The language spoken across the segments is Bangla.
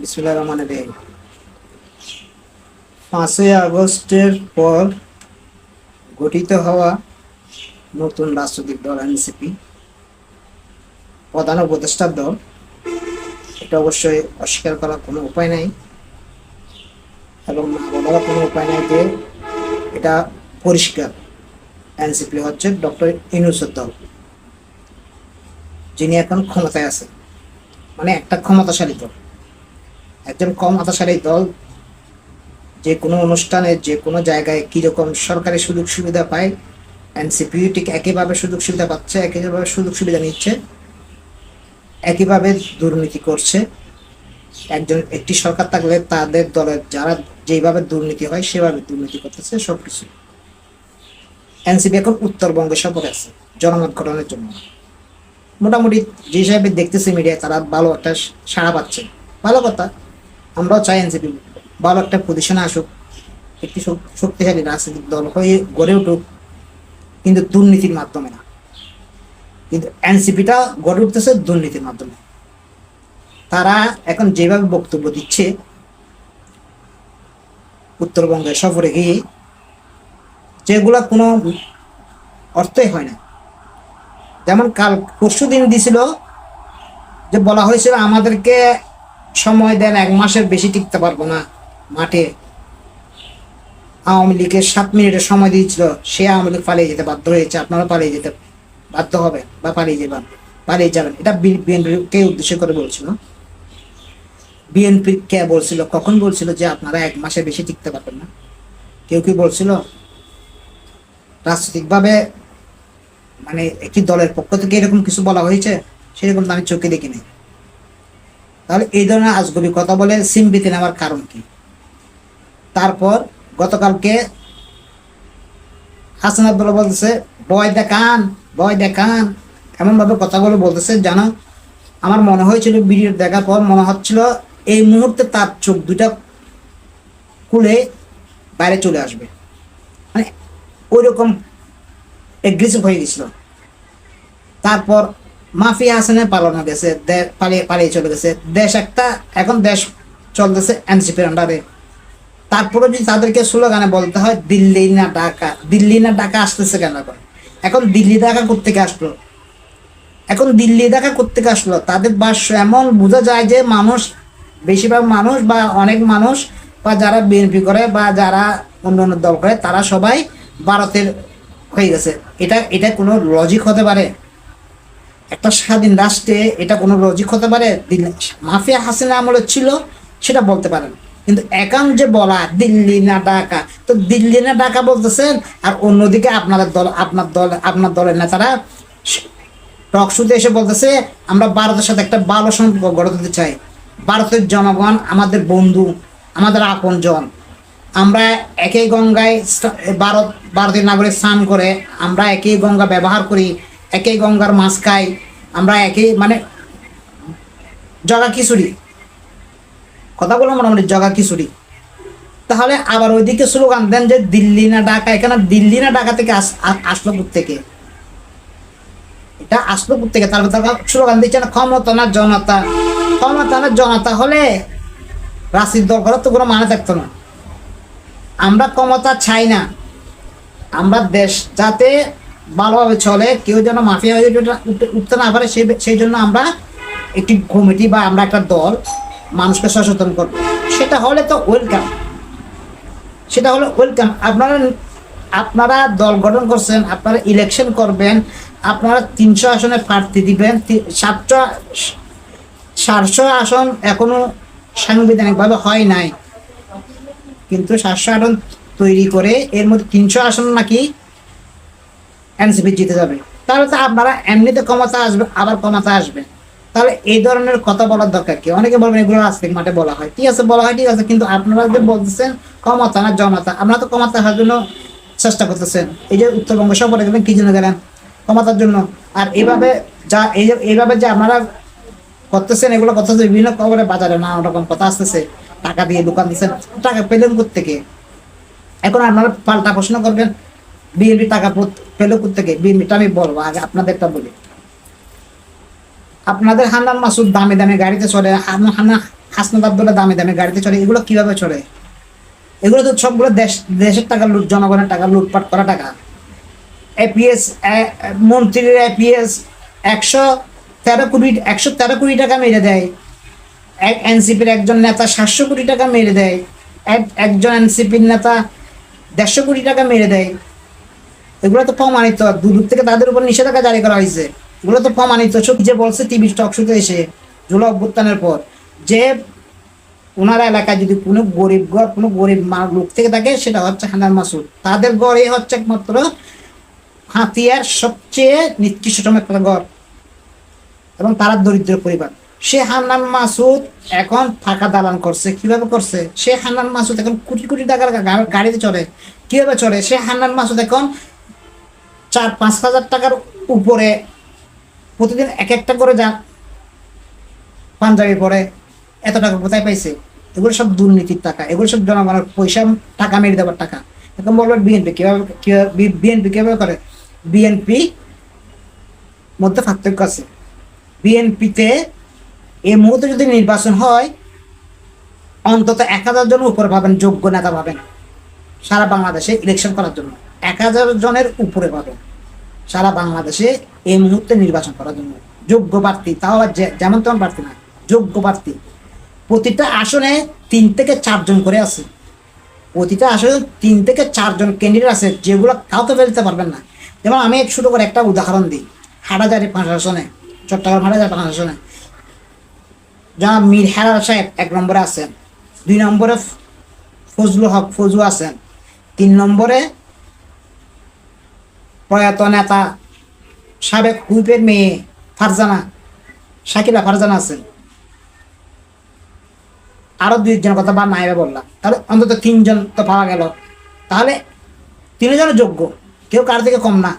বিসমুল্লাহ রহমান রহিম। পাঁচই আগস্টের পর গঠিত হওয়া নতুন রাজনৈতিক দল, এনসিপি। প্রধান উপদেষ্টার দল। এটা অবশ্যই অস্বীকার করার কোনো উপায় নাই এবং না বলার কোনো উপায় নাই যে এটা পরিষ্কার। এনসিপি হচ্ছে ডক্টর ইনুসের দল, যিনি এখন ক্ষমতায় আছে মানে একটা ক্ষমতাশালী দল। একজন কম ক্ষমতাশালী দল যে কোনো অনুষ্ঠানে, যে কোনো জায়গায় কীরকম সরকারি সুযোগ সুবিধা পায় এনসিপিউ ঠিক একইভাবে সুযোগ সুবিধা পাচ্ছে, একইভাবে সুযোগ সুবিধা নিচ্ছে, একইভাবে দুর্নীতি করছে। একজন, একটি সরকার থাকলে তাদের দলের যারা যেভাবে দুর্নীতি হয়, সেভাবে দুর্নীতি করতেছে সব কিছু এনসিপি এখন উত্তরবঙ্গে সফরে আছে, জনমত গঠনের জন্য। মোটামুটি যে হিসাবে দেখতেছি মিডিয়ায়, তারা ভালো একটা সাড়া পাচ্ছে। ভালো কথা। আমরাও চাই এনসিপি ভালো একটা পজিশনে আসুক, একটি শক্তিশালী রাজনৈতিক দল হয়ে গড়ে উঠুক, কিন্তু দুর্নীতির মাধ্যমে না। কিন্তু এনসিপিটা গড়ে উঠতেছে দুর্নীতির মাধ্যমে। তারা এখন যেভাবে বক্তব্য দিচ্ছে, উত্তরবঙ্গে সফরে গিয়ে যেগুলা কোনো অর্থই হয় না। যেমন কাল পরশু দিন দিছিল যে বলা হয়েছিল আমাদেরকে সময় দেন, এক মাসের বেশি টিকতে পারব না। মাঠে আওয়ামী লীগের সাত মিনিটের সময় দিয়েছিল, সে আওয়ামী লীগ পালিয়ে যেতে বাধ্য হয়েছে। আপনারা পালিয়ে যেতে বাধ্য হবে বা পালিয়ে যাবেন পালিয়ে যাবেন। এটা বিএনপিকে উদ্দেশ্য করে বলছিল। বিএনপি কে বলছিল, কখন বলছিল যে আপনারা এক মাসের বেশি টিকতে পারবেন না? কেউ কি বলছিল? রাজনৈতিকভাবে মানে একটি দলের পক্ষ থেকে এরকম কিছু বলা হয়েছে, সেরকম আমি চোখে দেখিনি। তাহলে এই ধরনের আজগবি কথা বলে সিম্পিতে নেওয়ার কারণ কি? তারপর গতকালকে হাসান আব্দুল্লাহ বলতেছে বয় দেখান বয় দেখান। এমনভাবে কথাগুলো বলতেছে জানো আমার মনে হয়েছিল ভিডিও দেখার পর মনে হচ্ছিল এই মুহূর্তে তার চোখ দুটা খুলে বাইরে চলে আসবে। মানে ওই রকম এগ্রেসিভ হয়ে গেছিল। তারপর মাফিয়া হাসানে পালানো গেছে পালিয়ে পালিয়ে চলে গেছে। দেশ একটা, এখন দেশ চলতেছে এনসিপির আন্ডারে তারপরে যদি তাদেরকে স্লোগানে বলতে হয়, দিল্লি না ঢাকা, দিল্লি না ঢাকা আসতেছে কেন এখন? এখন দিল্লি ঢাকা কোথেকে আসলো? এখন দিল্লি ঢাকা কোথেকে আসলো? তাদের ভাষ্য এমন, বোঝা যায় যে মানুষ, বেশিরভাগ মানুষ বা অনেক মানুষ, বা যারা বিএনপি করে বা যারা অন্য অন্য দল করে, তারা সবাই ভারতের হয়ে গেছে। এটা এটা কোনো লজিক হতে পারে? একটা স্বাধীন রাষ্ট্রে এটা কোনো লজিক হতে পারে মাফিয়া হাসিনা আমলে ছিল, সেটা বলতে পারেন। কিন্তু এখন যে বলা, দিল্লি না ঢাকা, তো দিল্লি না ঢাকা বলতেছেন, আর অন্যদিকে আপনাদের দল, আপনার দল, আপনার দলের নেতারা টক শুতে এসে বলতেছে, আমরা ভারতের সাথে একটা ভালো সম্পর্ক গড়ে তুলতে চাই। ভারতের জনগণ আমাদের বন্ধু, আমাদের আপনজন। আমরা একই গঙ্গায় ভারত, ভারতীয় নাগরিক স্নান করে আমরা একই গঙ্গা ব্যবহার করি, একই গঙ্গার মাছ খাই আমরা একই মানে জগা খিচুড়ি। কথাগুলো মোটামুটি, জগা খিচুড়ি। তাহলে আবার ওইদিকে স্লোগান দেন যে দিল্লি না ঢাকা, এখানে দিল্লি না ঢাকা থেকে আস- আসলো থেকে এটা আসলো থেকে তারপর তারা স্লোগান দিচ্ছে না, ক্ষমতা না জনতা? ক্ষমতা না জনতা হলে রাশির দল করার তো কোনো মানে থাকতো না। আমরা ক্ষমতা চাই না। আমরা দেশ যাতে ভালোভাবে চলে, কেউ যেন মাফিয়া হয়ে উঠতে- না পারে, সেই জন্য আমরা একটি কমিটি বা আমরা একটা দল মানুষকে সচেতন করব। সেটা হলে তো ওয়েলকাম সেটা হলো ওয়েলকাম আপনারা আপনারা দল গঠন করছেন, আপনারা ইলেকশন করবেন, আপনারা তিনশো আসনে প্রার্থী দিবেন সাতশো সাতশো আসন এখনও সাংবিধানিকভাবে হয় নাই। কিন্তু সাতশো আসন তৈরি করে এর মধ্যে তিনশো আসন নাকি এনসিপি জিতে যাবে। তাহলে তো আপনারা এমনিতে ক্ষমতা আসবে, আবার ক্ষমতা আসবে। তাহলে এই ধরনের কথা বলার দরকার কি? অনেকে বলবেন এগুলো রাজনৈতিক মাঠে বলা হয়। ঠিক আছে, বলা হয়, ঠিক আছে, কিন্তু আপনারা যে বলতেছেন ক্ষমতা না জনতা, আপনারা তো ক্ষমতা হওয়ার জন্য চেষ্টা করতেছেন। এই যে উত্তরবঙ্গ সফরে গেলেন, কি জন্য গেলেন? ক্ষমতার জন্য। আর এইভাবে যা, এই যে এইভাবে যে আপনারা করতেছেন এগুলো করতেছে বিভিন্ন খবরে বাজারে নানা রকম কথা আসতেছে। টাকা দিয়ে দোকান দিচ্ছেন, টাকা পেলেন থেকে এখন আপনারা পাল্টা প্রশ্ন করবেন বিএনপি টাকা পেল থেকে বিএনপিটা আমি বলব, আগে আপনাদেরটা বলি। আপনাদের হান্নান মাসুদ দামে দামে গাড়িতে চলে হান্নান হাসনাবাদ বলে দামে দামে গাড়িতে চলে এগুলো কীভাবে চলে এগুলো তো সবগুলো দেশ, দেশের টাকা লুট, জনগণের টাকা, লুটপাট করা টাকা। এপিএস মন্ত্রীর এপিএস একশো তেরো কোটি, একশো তেরো কোটি টাকা মেরে দেয়। এক এনসিপির একজন নেতা সাতশো কোটি টাকা মেরে দেয়। এক- একজন এনসিপির নেতা দেড়শো কোটি টাকা মেরে দেয়। এগুলো তো প্রমাণিত। দূর থেকে তাদের উপর নিষেধাজ্ঞা জারি করা হয়েছে। এগুলো তো প্রমাণিত। সব যে বলছে, টিভি টক শুতে এসে জুলাই অভ্যুত্থানের পর যে ওনার এলাকায় যদি কোনো গরিব ঘর, কোনো গরিব লোক থেকে থাকে, সেটা হচ্ছে হানান মাসুদ। তাদের গড়ে হচ্ছে একমাত্র হাতিয়ার, সবচেয়ে নিকৃষ্টতম একটা ঘর এবং তারা দরিদ্র পরিবার। সে হান্নান মাসুদ এখন ফাঁকা দালান করছে। কীভাবে করছে? সে হান্নান মাসুদ এখন কোটি কোটি টাকার গাড়িতে চড়ে। কীভাবে চড়ে? সে হান্নান মাসুদ এখন চার, পাঁচ হাজার টাকার উপরে প্রতিদিন এক একটা করে যা পাঞ্জাবি পরে এত টাকা কোথায় পাইছে? এগুলো সব দুর্নীতির টাকা। এগুলো সব জনগণের পয়সা, টাকা মেরে দেওয়ার টাকা। এখন বলবেন বিএনপি কীভাবে কীভাবে বিএনপি কীভাবে করে? বিএনপি মধ্যে পার্থক্য আছে। বিএনপিতে এই মুহূর্তে যদি নির্বাচন হয়, অন্তত এক হাজার জন উপরে পাবেন, যোগ্য নেতা পাবেন সারা বাংলাদেশে ইলেকশন করার জন্য। এক হাজার জনের উপরে পাবেন সারা বাংলাদেশে এই মুহূর্তে নির্বাচন করার জন্য। যোগ্য প্রার্থী, তাও যেমন তেমন প্রার্থী না, যোগ্য প্রার্থী। প্রতিটা আসনে তিন থেকে চারজন করে আছে। প্রতিটা আসনে তিন থেকে চারজন ক্যান্ডিডেট আছে, যেগুলো কাউকে ফেলতে পারবেন না। যেমন আমি ছোটো করে একটা উদাহরণ দিই। হাটাজারি পাঁচ আসনে, চট্টগ্রাম হাটাজারি পাঁচ আসনে। জনাব মীর হেরার সাহেব এক নম্বরে আছেন। দুই নম্বরে ফজলু হক ফজু আছেন। তিন নম্বরে প্রয়াত নেতা সাবেক হুইপের মেয়ে ফারজানা শাকিলা ফারজানা আছেন। আরও দুইজনের কথা বা নাইবে বললাম। তাহলে অন্তত তিনজন তো পাওয়া গেল। তাহলে তিনজনের যোগ্য, কেউ কার থেকে কম না।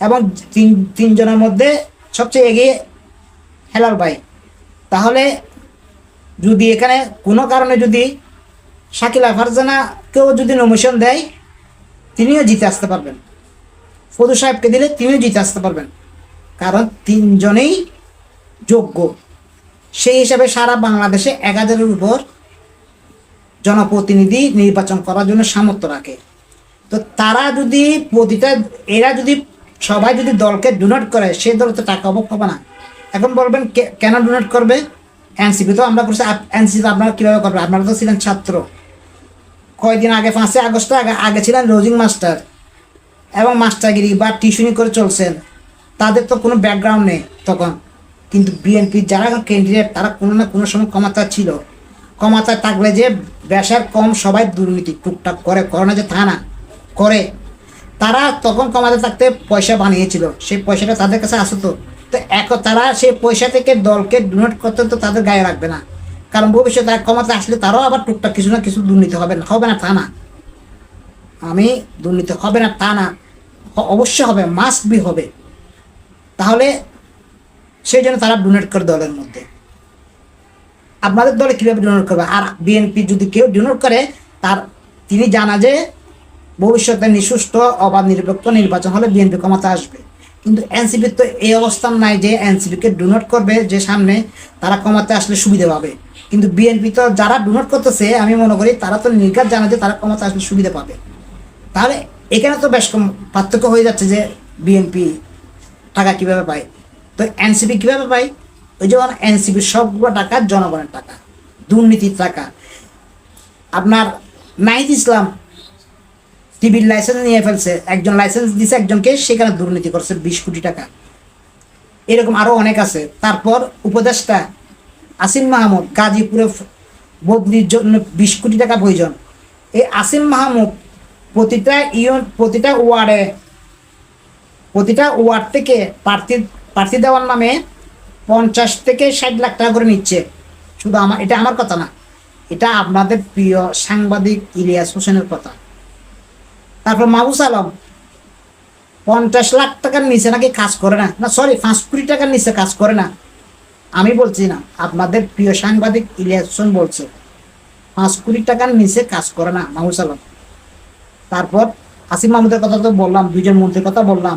এবং তিন, তিনজনের মধ্যে সবচেয়ে এগিয়ে হেলাল ভাই। তাহলে যদি এখানে কোনো কারণে যদি শাকিলা ফারজানা কেউ যদি নমিশন দেয়, তিনিও জিতে আসতে পারবেন। ফদু সাহেবকে দিলে তিনিও জিতে আসতে পারবেন। কারণ তিনজনেই যোগ্য। সেই হিসাবে সারা বাংলাদেশে এক হাজারের উপর জনপ্রতিনিধি নির্বাচন করার জন্য সামর্থ্য রাখে। তো তারা যদি প্রতিটা, এরা যদি সবাই যদি দলকে ডোনেট করে সেই দল তো টাকা অভাব হবে না। এখন বলবেন কেন ডোনেট করবে? এনসিপি তো আমরা করছি এনসিপি আপনারা কীভাবে করবেন? আপনারা তো ছিলেন ছাত্র। কয়দিন আগে, পাঁচই আগস্ট আগে আগে ছিলেন রোজিং মাস্টার। এবং মাস্টারগিরি বা টিউশনি করে চলছেন, তাদের তো কোনো ব্যাকগ্রাউন্ড নেই তখন। কিন্তু বিএনপির যারা ক্যান্ডিডেট তারা কোনো না কোনো সময় ক্ষমতা ছিল। ক্ষমতা থাকলে যে বেশার কম সবাই দুর্নীতি, টুকটাক করে করে না যে তা না, করে। তারা তখন ক্ষমতা থাকতে পয়সা বানিয়েছিল, সেই পয়সাটা তাদের কাছে আসতো। তো এক তারা সেই পয়সা থেকে দলকে ডোনেট করতে তো তাদের গায়ে রাখবে না। কারণ ভবিষ্যতে ক্ষমতা আসলে তারাও আবার টুকটাক কিছু না কিছু দুর্নীতি হবে না হবে না তা না। আমি দুর্নীতি হবে না, তা না। অবশ্যই হবে মাস্ট বি হবে। তাহলে সেই জন্য তারা ডোনেট করে দলের মধ্যে। আপনাদের দলে কীভাবে ডোনেট করবে? আর বিএনপি যদি কেউ ডোনেট করে, তার তিনি জানা যে ভবিষ্যতে নিঃসুষ্ঠ অবাধ, নিরপেক্ষ নির্বাচন হলে বিএনপি ক্ষমতা আসবে। কিন্তু এনসিপির তো এই অবস্থান নাই যে এনসিপিকে ডোনেট করবে যে সামনে তারা ক্ষমতা আসলে সুবিধা পাবে। কিন্তু বিএনপি তো যারা ডোনেট করতেছে, আমি মনে করি তারা তো নির্ঘাত জানা যে তারা ক্ষমতা আসলে সুবিধা পাবে। তাহলে এখানে তো বেশ কম পার্থক্য হয়ে যাচ্ছে যে বিএনপি টাকা কীভাবে পায়। তো এনসিপি কীভাবে পায়? ওই যেমন এনসিপির সবগুলো টাকা জনগণের টাকা, দুর্নীতির টাকা। আপনার নাহিদ ইসলাম টিভির লাইসেন্স নিয়ে ফেলছে, একজন লাইসেন্স দিছে একজনকে, সেখানে দুর্নীতি করছে বিশ কোটি টাকা। এরকম আরও অনেক আছে। তারপর উপদেষ্টা আসিম মাহমুদ, গাজীপুরে বদলির জন্য বিশ কোটি টাকা প্রয়োজন। এই আসিম মাহমুদ প্রতিটা ইউন প্রতিটা ওয়ার্ডে প্রতিটা ওয়ার্ড থেকে প্রার্থী প্রার্থী দেওয়ার নামে পঞ্চাশ থেকে ষাট লাখ টাকা করে নিচ্ছে। শুধু আমার এটা আমার কথা না, এটা আপনাদের প্রিয় সাংবাদিক ইলিয়াস হোসেনের কথা। তারপর মাহবুস আলম, পঞ্চাশ লাখ টাকার নিচে নাকি কাজ করে না? না সরি পাঁচ কোটি টাকার নিচে কাজ করে না। আমি বলছি না, আপনাদের প্রিয় সাংবাদিক ইলিয়াস হোসেন বলছে, পাঁচ কোটি টাকার নিচে কাজ করে না মাহবুস আলম। তারপর আসিম মাহমুদের কথা তো বললাম, দুইজন মন্ত্রীর কথা বললাম।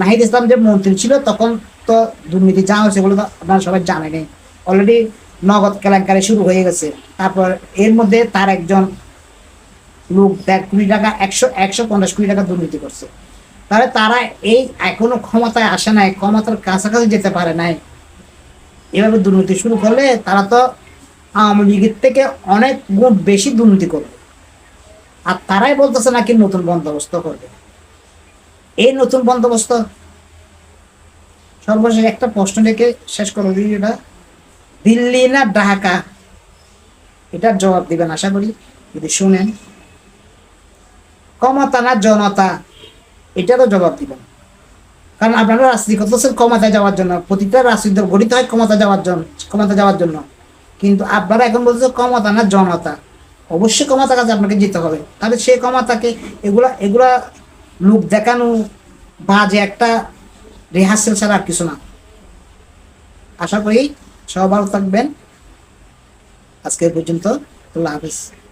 নাহিদ ইসলাম যে মন্ত্রী ছিল, তখন তো দুর্নীতি যা হয়েছে সেগুলো তো আপনারা সবাই জানেনি অলরেডি নগদ কেলেঙ্কারি শুরু হয়ে গেছে। তারপর এর মধ্যে তার একজন লোক দেড় কোটি টাকা, একশো একশো পঞ্চাশ কোটি টাকা দুর্নীতি করছে। তাহলে তারা এই এখনও ক্ষমতায় আসে নাই, ক্ষমতার কাছাকাছি যেতে পারে নাই। এভাবে দুর্নীতি শুরু করলে তারা তো আওয়ামী লীগের থেকে অনেক গুণ বেশি দুর্নীতি করবে। আর তারাই বলতেছে নাকি নতুন বন্দোবস্ত করবে। এই নতুন বন্দোবস্ত, সর্বশেষ একটা প্রশ্ন রেখে শেষ করো ভিডিওটা। দিল্লি না ঢাকা? এটার জবাব দিবেন আশা করি, যদি শুনেন। ক্ষমতা না জনতা? এটারও জবাব দিবেন। কারণ আপনারা রাজনীতি করতেছেন ক্ষমতায় যাওয়ার জন্য। প্রতিটা রাজনীতি গঠিত হয় ক্ষমতা যাওয়ার জন্য ক্ষমতা যাওয়ার জন্য। কিন্তু আপনারা এখন বলছেন ক্ষমতা না জনতা। অবশ্যই ক্ষমতার কাছে আপনাকে যেতে হবে। তাহলে সেই ক্ষমতাকে এগুলা এগুলা লোক দেখানো বা যে একটা রিহার্সেল ছাড়া আর কিছু না। আশা করি সবাই ভালো থাকবেন। আজকে পর্যন্ত, আল্লাহ হাফিজ।